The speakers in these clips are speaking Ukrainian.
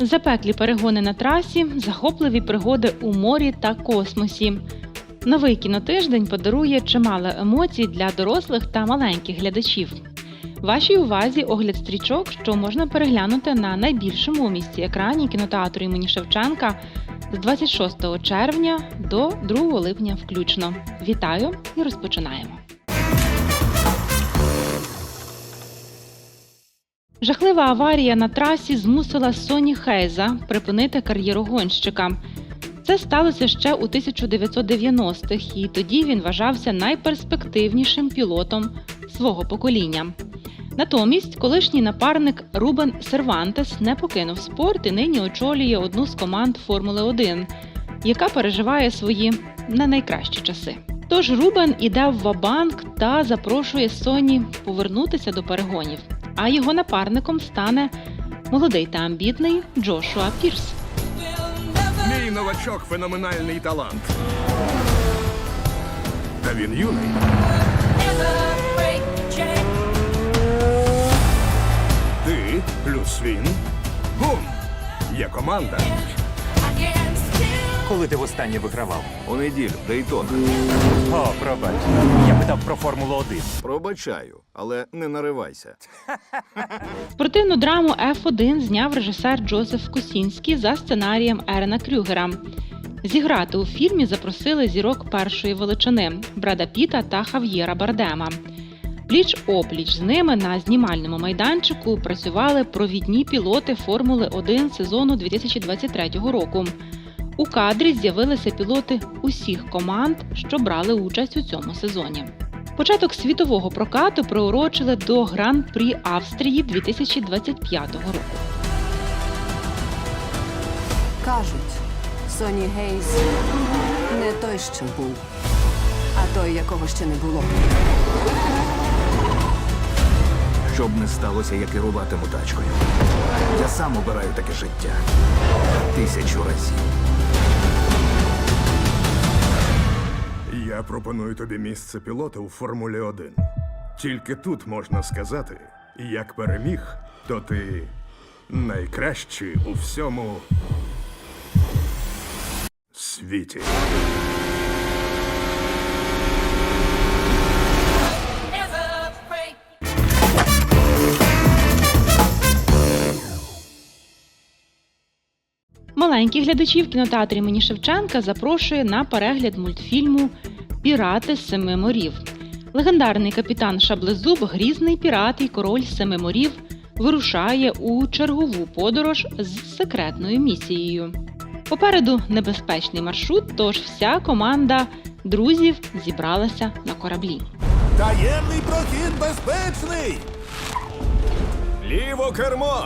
Запеклі перегони на трасі, захопливі пригоди у морі та космосі. Новий кінотиждень подарує чимало емоцій для дорослих та маленьких глядачів. Вашій увазі огляд стрічок, що можна переглянути на найбільшому у місті екрані кінотеатру імені Шевченка з 26 червня до 2 липня включно. Вітаю і розпочинаємо. Жахлива аварія на трасі змусила Соні Хейза припинити кар'єру гонщика. Це сталося ще у 1990-х, і тоді він вважався найперспективнішим пілотом свого покоління. Натомість колишній напарник Рубен Сервантес не покинув спорт і нині очолює одну з команд Формули 1, яка переживає свої не найкращі часи. Тож Рубен іде в Вабанк та запрошує Соні повернутися до перегонів, а його напарником стане молодий та амбітний Джошуа Пірс. Мій новачок феноменальний талант. Та він юний. Ти плюс він. Бум! Є команда. Коли ти востаннє вигравав? У неділю Дейтона. О, пробач. Я питав про Формулу 1. Пробачаю, але не наривайся. Спортивну драму F1 зняв режисер Джозеф Косінський за сценарієм Ерена Крюгера. Зіграти у фільмі запросили зірок першої величини Брада Піта та Хав'єра Бардема. Пліч опліч з ними на знімальному майданчику працювали провідні пілоти Формули 1 сезону 2023 року. У кадрі з'явилися пілоти усіх команд, що брали участь у цьому сезоні. Початок світового прокату приурочили до Гран-прі Австрії 2025 року. Кажуть, Соні Гейс не той, що був, а той, якого ще не було. Щоб не сталося, я керуватиму тачкою. Я сам обираю таке життя. Тисячу разів. Пропоную тобі місце пілота у Формулі 1. Тільки тут можна сказати, як переміг, то ти найкращий у всьому світі. Маленьких глядачів кінотеатру імені Шевченка запрошує на перегляд мультфільму Пірати з семи морів. Легендарний капітан Шаблезуб, грізний пірат і король семи морів вирушає у чергову подорож з секретною місією. Попереду небезпечний маршрут, тож вся команда друзів зібралася на кораблі. Таємний прохід безпечний. Ліво кермо.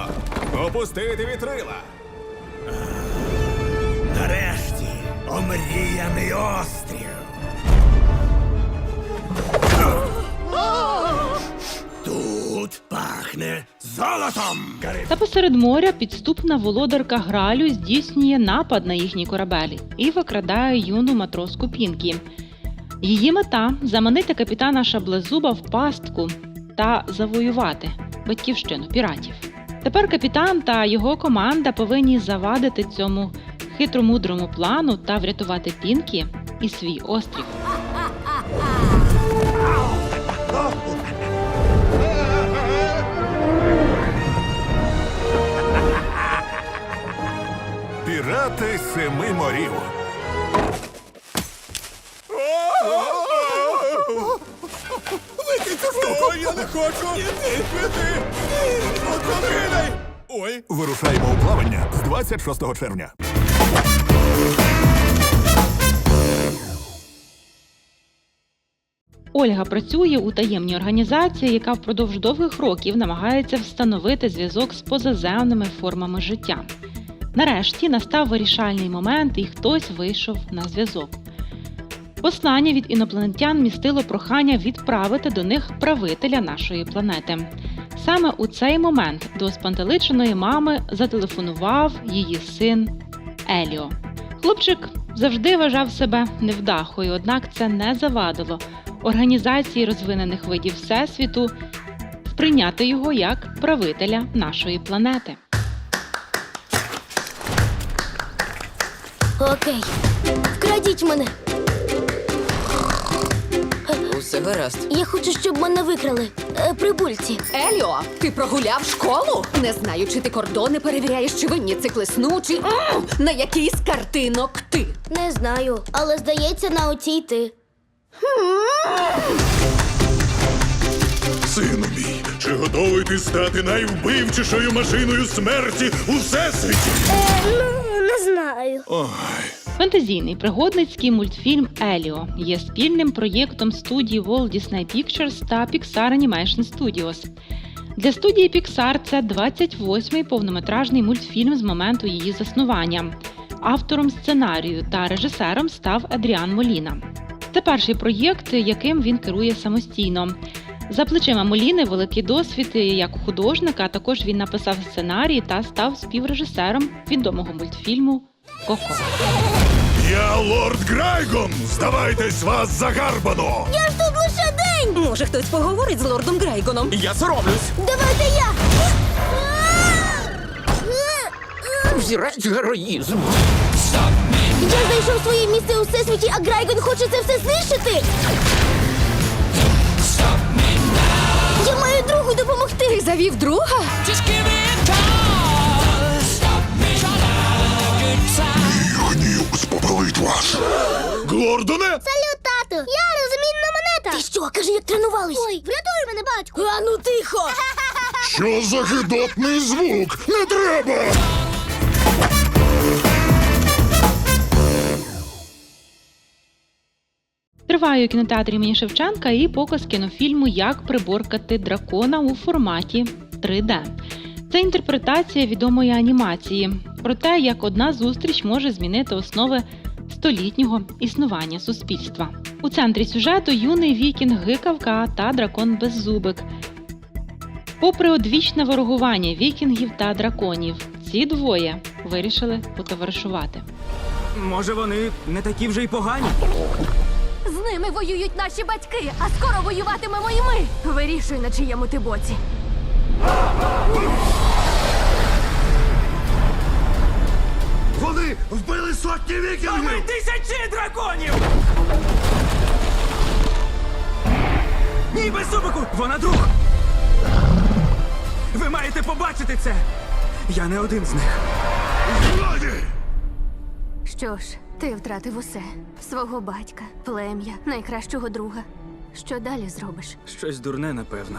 Опустити вітрила. Нарешті омріяний острів. Золотом. Та посеред моря підступна володарка Гралю здійснює напад на їхній корабель і викрадає юну матроску Пінкі. Її мета заманити капітана Шаблезуба в пастку та завоювати батьківщину піратів. Тепер капітан та його команда повинні завадити цьому хитромудрому плану та врятувати Пінкі і свій острів. Пірати семи морів. Викинь цю штуку! Я не хочу! Іди, іди! Кидай! Ой! Вирушаємо у плавання з 26 червня. Ольга працює у таємній організації, яка впродовж довгих років намагається встановити зв'язок з позаземними формами життя. Нарешті настав вирішальний момент, і хтось вийшов на зв'язок. Послання від інопланетян містило прохання відправити до них правителя нашої планети. Саме у цей момент до спантеличеної мами зателефонував її син Еліо. Хлопчик завжди вважав себе невдахою, однак це не завадило організації розвинених видів Всесвіту сприйняти його як правителя нашої планети. Окей. Вкрадіть мене. Усе гаразд. Я хочу, щоб мене викрали. Е, прибульці. Еліо, ти прогуляв школу? Не знаю, чи ти кордони перевіряєш, чи винні циклесну, чи М! на який з картинок ти. Не знаю, але здається, на оцій ти. Сину мій, чи готовий ти стати найвбивчішою машиною смерті у всесвіті? ну, не знаю. Фентезійний пригодницький мультфільм Еліо є спільним проєктом студії Walt Disney Pictures та Pixar Animation Studios. Для студії Pixar це 28-й повнометражний мультфільм з моменту її заснування. Автором сценарію та режисером став Адріан Моліна. Це перший проєкт, яким він керує самостійно. За плечима Моліни великий досвід як художника. а Також він написав сценарій та став співрежисером відомого мультфільму Коко. Я лорд Грайгон! Здавайтесь вас загарбано! Я ж тут лише день! Може, хтось поговорить з лордом Грейгоном? Я соромлюсь. Давайте я! Взірець героїзм. Я знайшов своє місце у всесвіті, а Грайгон хоче це все знищити! Завів друга? Гнів спопелить вас! Гордоне! Салют, тату! Я розмінна монета! Ти що, кажи, як тренувались? Ой, врятуй мене, батьку! А ну тихо! Що за гидотний звук? Не треба! Триває у кінотеатрі імені Шевченка і показ кінофільму Як приборкати дракона у форматі 3D. Це інтерпретація відомої анімації про те, як одна зустріч може змінити основи столітнього існування суспільства. У центрі сюжету юний вікінг гикавка та дракон беззубик. Попри одвічне ворогування вікінгів та драконів, ці двоє вирішили потоваришувати. Може, вони не такі вже й погані. З ними воюють наші батьки, а скоро воюватимемо і ми. Вирішуй, на чиєму ти боці. Вони вбили сотні вікінгів! тисячі драконів! Ні, беззубику! Вона друг! Ви маєте побачити це! Я не один з них. Що ж, ти втратив усе: свого батька, плем'я, найкращого друга. Що далі зробиш? Щось дурне, напевно.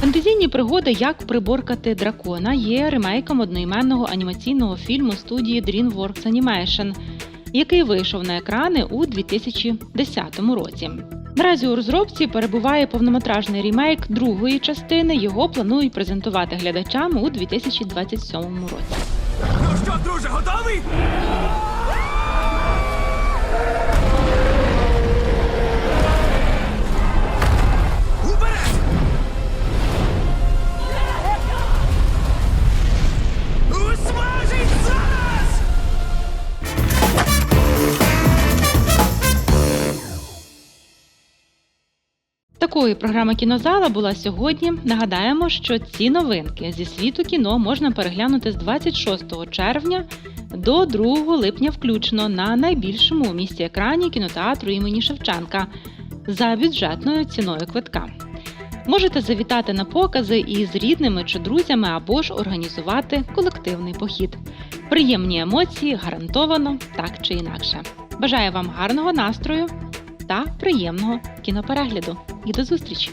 Фантазійні пригоди Як приборкати дракона є ремейком одноіменного анімаційного фільму студії DreamWorks Animation, який вийшов на екрани у 2010 році. Наразі у розробці перебуває повнометражний ремейк другої частини. Його планують презентувати глядачам у 2027 році. Ну що, друже, готовий? Такою програма кінозала була сьогодні. Нагадаємо, що ці новинки зі світу кіно можна переглянути з 26 червня до 2 липня включно на найбільшому у місті екрані кінотеатру імені Шевченка за бюджетною ціною квитка. Можете завітати на покази із рідними чи друзями або ж організувати колективний похід. Приємні емоції гарантовано так чи інакше. Бажаю вам гарного настрою та приємного кіноперегляду. І до зустрічі!